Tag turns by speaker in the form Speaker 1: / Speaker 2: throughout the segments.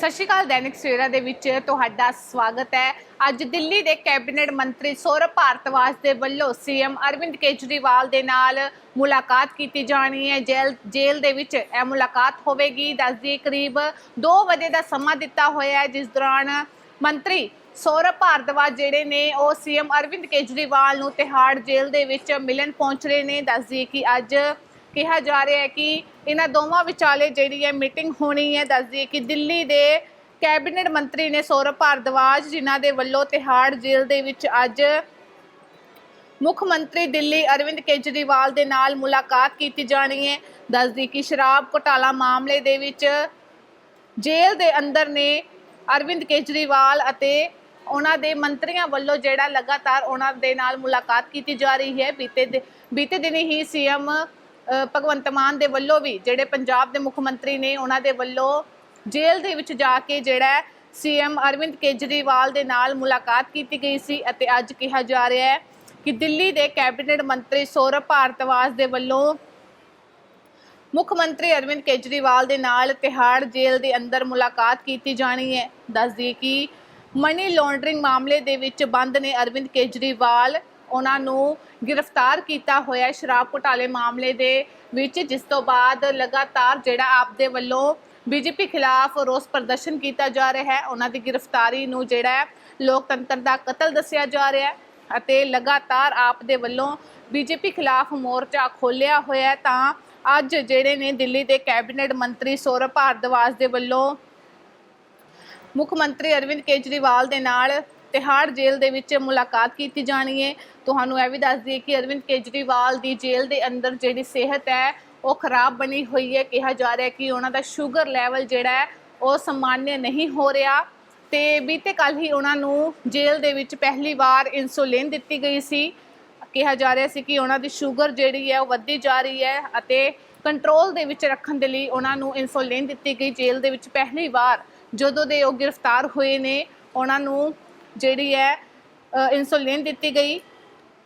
Speaker 1: ਸਤਿ ਸ਼੍ਰੀ ਅਕਾਲ, ਦੈਨਿਕ ਸਵੇਰਾ ਦੇ ਵਿੱਚ ਤੁਹਾਡਾ ਸਵਾਗਤ ਹੈ। ਅੱਜ ਦਿੱਲੀ ਦੇ ਕੈਬਨਿਟ ਮੰਤਰੀ ਸੌਰਭ ਭਾਰਤਵਾਜ ਦੇ ਵੱਲੋਂ ਸੀਐਮ ਅਰਵਿੰਦ ਕੇਜਰੀਵਾਲ ਦੇ ਨਾਲ ਮੁਲਾਕਾਤ ਕੀਤੀ ਜਾਣੀ ਹੈ। ਜੇਲ ਜੇਲ੍ਹ ਦੇ ਵਿੱਚ ਇਹ ਮੁਲਾਕਾਤ ਹੋਵੇਗੀ। ਦੱਸਦੀ ਕਰੀਬ 2 ਵਜੇ ਦਾ ਸਮਾਂ ਦਿੱਤਾ ਹੋਇਆ ਹੈ, ਜਿਸ ਦੌਰਾਨ ਮੰਤਰੀ ਸੌਰਭ ਭਾਰਤਵਾਜ ਜਿਹੜੇ ਨੇ, ਉਹ ਸੀਐਮ ਅਰਵਿੰਦ ਕੇਜਰੀਵਾਲ ਨੂੰ ਤਿਹਾੜ ਜੇਲ੍ਹ ਦੇ ਵਿੱਚ ਮਿਲਣ ਪਹੁੰਚ ਰਹੇ ਨੇ। ਦੱਸਦੀ ਕਿ ਅੱਜ ਕਿਹਾ ਜਾ ਰਿਹਾ ਹੈ ਕਿ ਇਹਨਾਂ ਦੋਵਾਂ ਵਿਚਾਲੇ ਜਿਹੜੀ ਹੈ ਮੀਟਿੰਗ ਹੋਣੀ ਹੈ, ਦੱਸਦੀ ਹੈ ਕਿ ਦਿੱਲੀ ਦੇ ਕੈਬਨਿਟ ਮੰਤਰੀ ਨੇ ਸੌਰਭ ਭਾਰਦਵਾਜ ਜਿਨ੍ਹਾਂ ਦੇ ਵੱਲੋਂ ਤਿਹਾੜ ਜੇਲ੍ਹ ਦੇ ਵਿੱਚ ਅੱਜ ਮੁੱਖ ਮੰਤਰੀ ਦਿੱਲੀ ਅਰਵਿੰਦ ਕੇਜਰੀਵਾਲ ਦੇ ਨਾਲ ਮੁਲਾਕਾਤ ਕੀਤੀ ਜਾਣੀ ਹੈ। ਦੱਸਦੀ ਕਿ ਸ਼ਰਾਬ ਘੁਟਾਲਾ ਮਾਮਲੇ ਦੇ ਵਿੱਚ ਜੇਲ੍ਹ ਦੇ ਅੰਦਰ ਨੇ ਅਰਵਿੰਦ ਕੇਜਰੀਵਾਲ ਅਤੇ ਉਹਨਾਂ ਦੇ ਮੰਤਰੀਆਂ ਵੱਲੋਂ ਜਿਹੜਾ ਲਗਾਤਾਰ ਉਹਨਾਂ ਦੇ ਨਾਲ ਮੁਲਾਕਾਤ ਕੀਤੀ ਜਾ ਰਹੀ ਹੈ। ਬੀਤੇ ਦਿ- ਬੀਤੇ ਦਿਨੀ ਹੀ ਸੀਐਮ ਭਗਵੰਤ ਮਾਨ ਦੇ ਵੱਲੋਂ ਵੀ, ਜਿਹੜੇ ਪੰਜਾਬ ਦੇ ਮੁੱਖ ਮੰਤਰੀ ਨੇ ਉਹਨਾਂ ਦੇ ਵੱਲੋਂ ਜੇਲ੍ਹ ਦੇ ਵਿੱਚ ਜਾ ਕੇ ਜਿਹੜਾ ਸੀਐਮ ਅਰਵਿੰਦ ਕੇਜਰੀਵਾਲ ਦੇ ਨਾਲ ਮੁਲਾਕਾਤ ਕੀਤੀ ਗਈ ਸੀ ਅਤੇ ਅੱਜ ਕਿਹਾ ਜਾ ਰਿਹਾ ਹੈ ਕਿ ਦਿੱਲੀ ਦੇ ਕੈਬਨਿਟ ਮੰਤਰੀ ਸੌਰਭ ਭਾਰਤਵਾਜ ਦੇ ਵੱਲੋਂ ਮੁੱਖ ਮੰਤਰੀ ਅਰਵਿੰਦ ਕੇਜਰੀਵਾਲ ਦੇ ਨਾਲ ਤਿਹਾੜ ਜੇਲ੍ਹ ਦੇ ਅੰਦਰ ਮੁਲਾਕਾਤ ਕੀਤੀ ਜਾਣੀ ਹੈ। ਦੱਸਦੀ ਕਿ ਮਨੀ ਲਾਂਡਰਿੰਗ ਮਾਮਲੇ ਦੇ ਵਿੱਚ ਬੰਦ ਨੇ ਅਰਵਿੰਦ ਕੇਜਰੀਵਾਲ ਉਹਨਾਂ ਨੂੰ ਗ੍ਰਿਫਤਾਰ ਕੀਤਾ ਹੋਇਆ ਸ਼ਰਾਬ ਘੁਟਾਲੇ ਮਾਮਲੇ ਦੇ ਵਿੱਚ, ਜਿਸ ਤੋਂ ਬਾਅਦ ਲਗਾਤਾਰ ਜਿਹੜਾ ਆਪ ਦੇ ਵੱਲੋਂ ਬੀਜੇਪੀ ਖਿਲਾਫ ਰੋਸ ਪ੍ਰਦਰਸ਼ਨ ਕੀਤਾ ਜਾ ਰਿਹਾ ਹੈ, ਉਹਨਾਂ ਦੀ ਗ੍ਰਿਫਤਾਰੀ ਨੂੰ ਜਿਹੜਾ ਹੈ ਲੋਕਤੰਤਰ ਦਾ ਕਤਲ ਦੱਸਿਆ ਜਾ ਰਿਹਾ ਹੈ ਅਤੇ ਲਗਾਤਾਰ ਆਪ ਦੇ ਵੱਲੋਂ ਬੀਜੇਪੀ ਖਿਲਾਫ ਮੋਰਚਾ ਖੋਲ੍ਹਿਆ ਹੋਇਆ ਤਾਂ ਅੱਜ ਜਿਹੜੇ ਨੇ ਦਿੱਲੀ ਦੇ ਕੈਬਨਿਟ ਮੰਤਰੀ ਸੌਰਭ ਭਾਰਦਵਾਜ ਦੇ ਵੱਲੋਂ ਮੁੱਖ ਮੰਤਰੀ ਅਰਵਿੰਦ ਕੇਜਰੀਵਾਲ ਦੇ ਨਾਲ ਤਿਹਾੜ ਜੇਲ੍ਹ ਦੇ ਵਿੱਚ ਮੁਲਾਕਾਤ ਕੀਤੀ ਜਾਣੀ ਹੈ ਤੁਹਾਨੂੰ ਇਹ ਵੀ ਦੱਸ ਦਈਏ ਕਿ ਅਰਵਿੰਦ ਕੇਜਰੀਵਾਲ ਦੀ ਜੇਲ੍ਹ ਦੇ ਅੰਦਰ ਜਿਹੜੀ ਸਿਹਤ ਹੈ, ਉਹ ਖਰਾਬ ਬਣੀ ਹੋਈ ਹੈ। ਕਿਹਾ ਜਾ ਰਿਹਾ ਕਿ ਉਹਨਾਂ ਦਾ ਸ਼ੂਗਰ ਲੈਵਲ ਜਿਹੜਾ ਹੈ, ਉਹ ਸਮਾਨਯ ਨਹੀਂ ਹੋ ਰਿਹਾ। ਤੇ ਬੀਤੇ ਕੱਲ ਹੀ ਉਹਨਾਂ ਨੂੰ ਜੇਲ੍ਹ ਦੇ ਵਿੱਚ ਪਹਿਲੀ ਵਾਰ ਇਨਸੂਲਿਨ ਦਿੱਤੀ ਗਈ ਸੀ। ਕਿਹਾ ਜਾ ਰਿਹਾ ਸੀ ਕਿ ਉਹਨਾਂ ਦੀ ਸ਼ੂਗਰ ਜਿਹੜੀ ਹੈ, ਉਹ ਵੱਧਦੀ ਜਾ ਰਹੀ ਹੈ ਅਤੇ ਕੰਟਰੋਲ ਦੇ ਵਿੱਚ ਰੱਖਣ ਦੇ ਲਈ ਉਹਨਾਂ ਨੂੰ ਇਨਸੂਲਿਨ ਦਿੱਤੀ ਗਈ। ਜੇਲ੍ਹ ਦੇ ਵਿੱਚ ਪਹਿਲੀ ਵਾਰ ਜਦੋਂ ਦੇ ਉਹ ਗ੍ਰਿਫਤਾਰ ਹੋਏ ਨੇ, ਉਹਨਾਂ ਨੂੰ ਜਿਹੜੀ ਹੈ ਅ, ਇਨਸੂਲਿਨ ਦਿੱਤੀ ਗਈ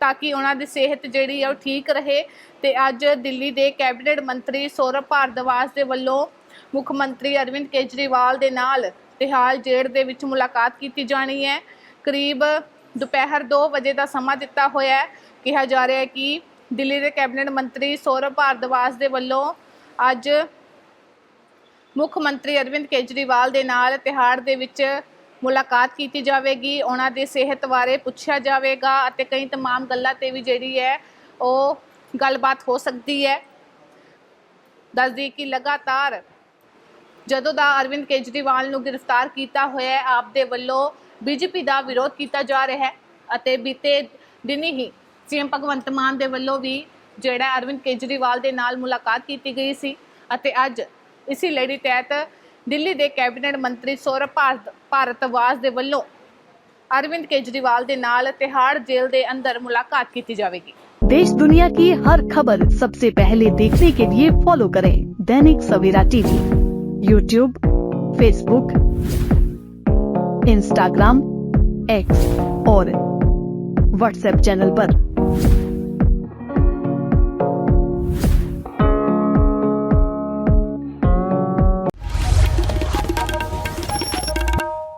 Speaker 1: ਤਾਂ ਕਿ ਉਹਨਾਂ ਦੀ ਸਿਹਤ ਜਿਹੜੀ ਹੈ ਉਹ ਠੀਕ ਰਹੇ। ਤੇ ਅੱਜ ਦਿੱਲੀ ਦੇ ਕੈਬਨਿਟ ਮੰਤਰੀ ਸੌਰਭ ਭਾਰਦਵਾਜ ਦੇ ਵੱਲੋਂ ਮੁੱਖ ਮੰਤਰੀ ਅਰਵਿੰਦ ਕੇਜਰੀਵਾਲ ਦੇ ਨਾਲ ਤਿਹਾੜ ਜੇਲ੍ਹ ਦੇ ਵਿੱਚ ਮੁਲਾਕਾਤ ਕੀਤੀ ਜਾਣੀ ਹੈ। ਕਰੀਬ ਦੁਪਹਿਰ 2 ਵਜੇ ਦਾ ਸਮਾਂ ਦਿੱਤਾ ਹੋਇਆ ਹੈ। ਕਿਹਾ ਜਾ ਰਿਹਾ ਹੈ ਕਿ ਦਿੱਲੀ ਦੇ ਕੈਬਨਿਟ ਮੰਤਰੀ ਸੌਰਭ ਭਾਰਦਵਾਜ ਦੇ ਵੱਲੋਂ ਅੱਜ ਮੁੱਖ ਮੰਤਰੀ ਅਰਵਿੰਦ ਕੇਜਰੀਵਾਲ ਦੇ ਨਾਲ ਤਿਹਾੜ ਦੇ ਵਿੱਚ ਮੁਲਾਕਾਤ ਕੀਤੀ ਜਾਵੇਗੀ ਉਹਨਾਂ ਦੀ ਸਿਹਤ ਬਾਰੇ ਪੁੱਛਿਆ ਜਾਵੇਗਾ ਅਤੇ ਕਈ तमाम ਗੱਲਾਂ ਤੇ ਵੀ ਜਿਹੜੀ ਹੈ ਉਹ ਗੱਲਬਾਤ ਹੋ ਸਕਦੀ ਹੈ ਦੱਸਦੀ ਕਿ ਲਗਾਤਾਰ ਜਦੋਂ ਦਾ ਅਰਵਿੰਦ ਕੇਜਰੀਵਾਲ ਨੂੰ ਗ੍ਰਿਫਤਾਰ ਕੀਤਾ ਹੋਇਆ ਹੈ ਆਪ ਦੇ ਵੱਲੋਂ ਬੀਜੇਪੀ ਦਾ ਵਿਰੋਧ ਕੀਤਾ ਜਾ ਰਿਹਾ ਹੈ ਅਤੇ ਬੀਤੇ ਦਿਨੀ ਹੀ ਸੀਐਮ ਭਗਵੰਤ ਮਾਨ ਦੇ ਵੱਲੋਂ ਵੀ ਜਿਹੜਾ ਅਰਵਿੰਦ ਕੇਜਰੀਵਾਲ ਦੇ ਨਾਲ ਮੁਲਾਕਾਤ ਕੀਤੀ ਗਈ ਸੀ ਅਤੇ ਅੱਜ ਇਸੇ ਲੜੀ ਤਹਿਤ ਦਿੱਲੀ ਦੇ ਕੈਬਨਿਟ ਮੰਤਰੀ ਸੌਰਭ ਭਾਰਤ ਭਾਰਤਵਾਜ ਦੇ ਵੱਲੋਂ ਅਰਵਿੰਦ ਕੇਜਰੀਵਾਲ ਦੇ ਨਾਲ ਤਿਹਾੜ ਜੇਲ੍ਹ ਦੇ ਅੰਦਰ ਮੁਲਾਕਾਤ ਕੀਤੀ ਜਾਵੇਗੀ
Speaker 2: देश दुनिया की हर खबर सबसे पहले देखने के लिए फॉलो करें Dainik Savera TV YouTube Facebook Instagram X और व्हाट्सएप चैनल पर।